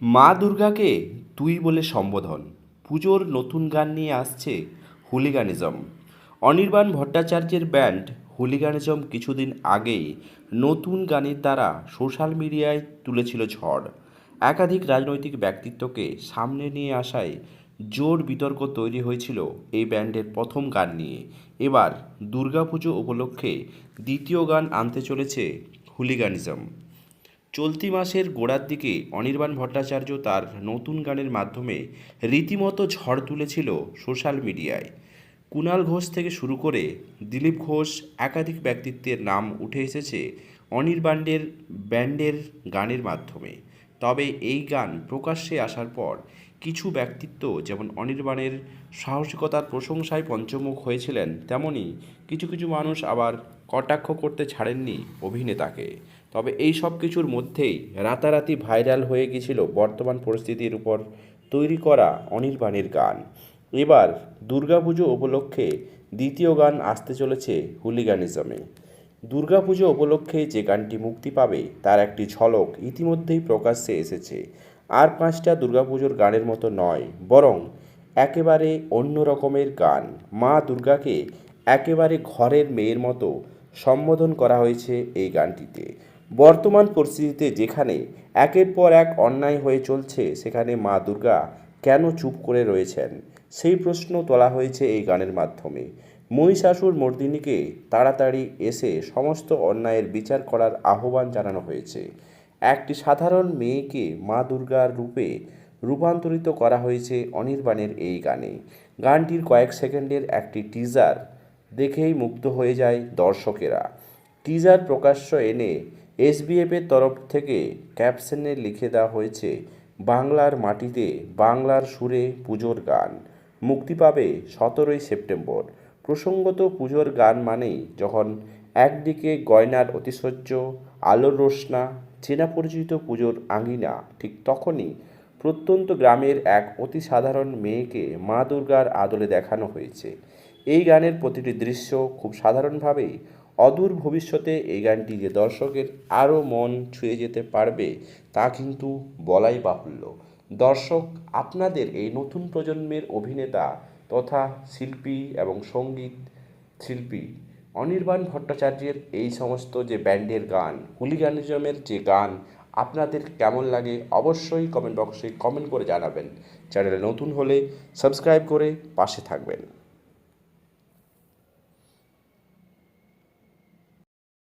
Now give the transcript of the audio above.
মা দুর্গাকে তুই বলে সম্বোধন। পুজোর নতুন গান নিয়ে আসছে হুলিগানিজম। অনির্বাণ ভট্টাচার্যের ব্যান্ড হুলিগানিজম কিছুদিন আগেই নতুন গানের দ্বারা সোশ্যাল মিডিয়ায় তুলেছিল ঝড়। একাধিক রাজনৈতিক ব্যক্তিত্বকে সামনে নিয়ে আসায় জোর বিতর্ক তৈরি হয়েছিল এই ব্যান্ডের প্রথম গান নিয়ে। এবার দুর্গাপুজো উপলক্ষে দ্বিতীয় গান আনতে চলেছে হুলিগানিজম। চলতি মাসের গোড়ার দিকে অনির্বাণ ভট্টাচার্য তার নতুন গানের মাধ্যমে রীতিমতো ঝড় তুলেছিল সোশ্যাল মিডিয়ায়। কুণাল ঘোষ থেকে শুরু করে দিলীপ ঘোষ একাধিক ব্যক্তিত্বের নাম উঠে এসেছে অনির্বাণের ব্যান্ডের গানের মাধ্যমে। তবে এই গান প্রকাশ্যে আসার পর কিছু ব্যক্তিত্ব যেমন অনির্বাণের সাহসিকতার প্রশংসায় পঞ্চমুখ হয়েছিলেন, তেমনি কিছু কিছু মানুষ আবার কটাক্ষ করতে ছাড়েননি অভিনেতাকে। তবে এই সব কিছুর মধ্যেই রাতারাতি ভাইরাল হয়ে গিয়েছিল বর্তমান পরিস্থিতির উপর তৈরি করা অনির্বাণের গান। এবার দুর্গাপুজো উপলক্ষে দ্বিতীয় গান আসতে চলেছে হুলিগানিজমে। দুর্গাপুজো উপলক্ষে যে গানটি মুক্তি পাবে তার একটি ঝলক ইতিমধ্যেই প্রকাশ্যে এসেছে। আর পাঁচটা দুর্গাপুজোর গানের মতো নয়, বরং একেবারে অন্য রকমের গান। মা দুর্গাকে একেবারে ঘরের মেয়ের মতো সম্বোধন করা হয়েছে এই গানটিতে। বর্তমান পরিস্থিতিতে যেখানে একের পর এক অন্যায় হয়ে চলছে, সেখানে মা দুর্গা কেন চুপ করে রয়েছেন? সেই প্রশ্ন তোলা হয়েছে এই গানের মাধ্যমে। মহিষাসুর মর্দিনীকে তাড়াতাড়ি এসে সমস্ত অন্যায়ের বিচার করার আহ্বান জানানো হয়েছে। একটি সাধারণ মেয়েকে মা দুর্গার রূপে রূপান্তরিত করা হয়েছে অনির্বাণের এই গানে। গানটির কয়েক সেকেন্ডের একটি টিজার দেখেই মুগ্ধ হয়ে যায় দর্শকেরা। টিজার প্রকাশ্য এনে এসবিএফের তরফ থেকে ক্যাপশনে লিখে দেওয়া হয়েছে, বাংলার মাটিতে বাংলার সুরে পুজোর গান। মুক্তি পাবে সতেরোই সেপ্টেম্বর। প্রসঙ্গত পুজোর গান মানেই যখন একদিকে গয়নার অতিশয্য, আলোর রোশনা চেনা পরিচিত পুজোর আঙিনা, ঠিক তখনই প্রত্যন্ত গ্রামের এক অতি সাধারণ মেয়েকে মা দুর্গার আদলে দেখানো হয়েছে। এই গানের প্রতিটি দৃশ্য খুব সাধারণভাবেই অদূর ভবিষ্যতে এই গানটি যে দর্শকের আরও মন ছুঁয়ে যেতে পারবে, তা কিন্তু বলাই বাহুল্য। দর্শক, আপনাদের এই নতুন প্রজন্মের অভিনেতা তথা শিল্পী এবং সংগীত শিল্পী অনির্বাণ ভট্টাচার্যের এই সমস্ত যে ব্যান্ডের গান, হুলিগানিজমের যে গান, আপনাদের কেমন লাগে অবশ্যই কমেন্ট বক্সে কমেন্ট করে জানাবেন। চ্যানেলে নতুন হলে সাবস্ক্রাইব করে পাশে থাকবেন।